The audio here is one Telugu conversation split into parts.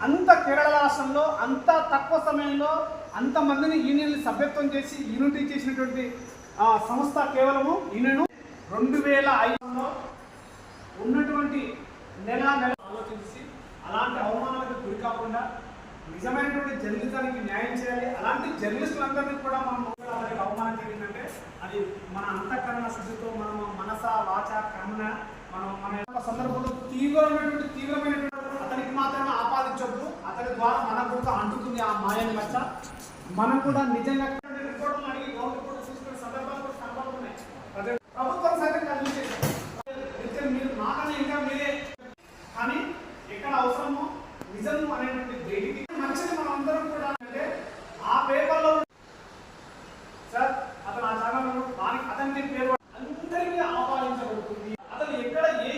అంత కేరళ రాష్ట్రంలో అంత తక్కువ సమయంలో అంతమందిని యూనియన్లు సభ్యత్వం చేసి యూనిటీ చేసినటువంటి సంస్థ కేవలము యూనియన్ రెండు వేల ఐదులో ఉన్నటువంటి నెల నెల ఆలోచించి అలాంటి అవమానాలకు గురి కాకుండా నిజమైనటువంటి జర్నలిజానికి న్యాయం చేయాలి. అలాంటి జర్నలిస్టులందరినీ కూడా మనం వాళ్ళకి అవమానం జరిగిందంటే అది మన అంతఃకరణ శుద్ధితో మన మనస వాచ కర్మన మనం మన సందర్భంలో తీవ్రమైనటువంటి తీవ్రమైనటువంటి ఉంది ఆ మాయని మచ్చ మనం కూడా నిజంగా రిపోర్టులు అడిగి గవర్నమెంట్ కూడా చూసుకునే సందర్భాలు కూడా ప్రభుత్వం మీరు నాకన్నా ఇంకా మీరే కానీ ఎక్కడ అవసరమో నిజం అనేటువంటి దేనికి మంచిది మనం అందరం కూడా అంటే ఆ పేపర్లో సార్ అతను ఆ ఛానల్ దానికి అతనికి పేరు అందరికీ ఆపాదించబడుతుంది అతను ఎక్కడ ఏ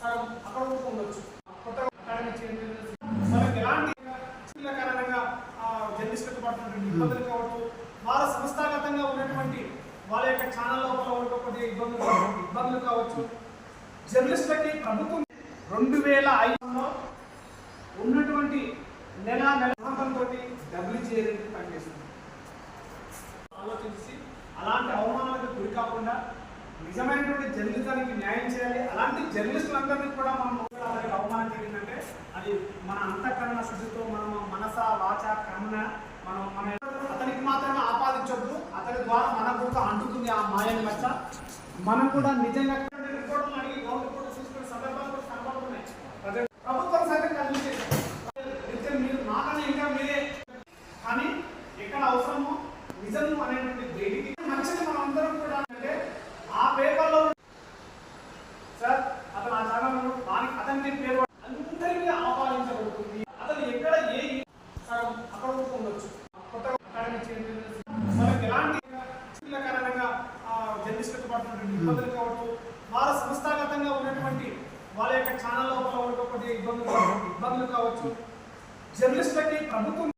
సార్ అక్కడ కూడా ఉండొచ్చు కొత్తగా అకాడమీ చేంజ్ మనకి ఎలాంటి చిన్న కారణంగా జర్నలిస్టులకు పడుతున్నటువంటి ఇబ్బందులు కావచ్చు. వాళ్ళ సంస్థాగతంగా ఉన్నటువంటి వాళ్ళ యొక్క ఛానల్ లోపల ఉన్నటువంటి ఇబ్బందులు ఇబ్బందులు కావచ్చు. జర్నలిస్టులకి ప్రభుత్వం రెండు వేల ఐదులో ఉన్నటువంటి నెల నెలతో తోటి చేయడానికి పనిచేస్తుంది. ఆలోచించి అలాంటి అవమానాలకు గురి కాకుండా నిజమైనటువంటి జర్నలిజానికి న్యాయం చేయాలి. అలాంటి జర్నలిస్టులందరినీ కూడా మనం వాళ్ళకి అవమానం జరిగిందంటే అది మన అంతఃకరణ శుద్ధితో మనం మనస వాచ కర్మన మనం మన ఆ మాయని మచ్చ. మనం కూడా నిజంగా రిపోర్టులు అడిగి గవర్నమెంట్ కూడా చూసుకునే సందర్భాలు కూడా కనబడుతున్నాయి. ప్రభుత్వం సైతం కలిగించేది మీరు ఇంకా మీరే. కానీ ఎక్కడ అవసరమో నిజం అనేటువంటి దేనికి మంచిది మనం అందరం కూడా అంటే ఆ పేపర్లో సార్ అతను ఆ ఛానల్ దానికి అతనికి పేరు అందరికీ ఆపాదించబడుతుంది అతను ఎక్కడ ఏ సార్ అక్కడ ఉండొచ్చు. కొత్తగా అకాడమీ ఇబ్బందులు కావచ్చు. వారు సంస్థాగతంగా ఉన్నటువంటి వాళ్ళ యొక్క ఛానల్ లోపల ఉన్నటువంటి ఇబ్బందులు ఇబ్బందులు కావచ్చు. జర్నలిస్టులకి ప్రభుత్వం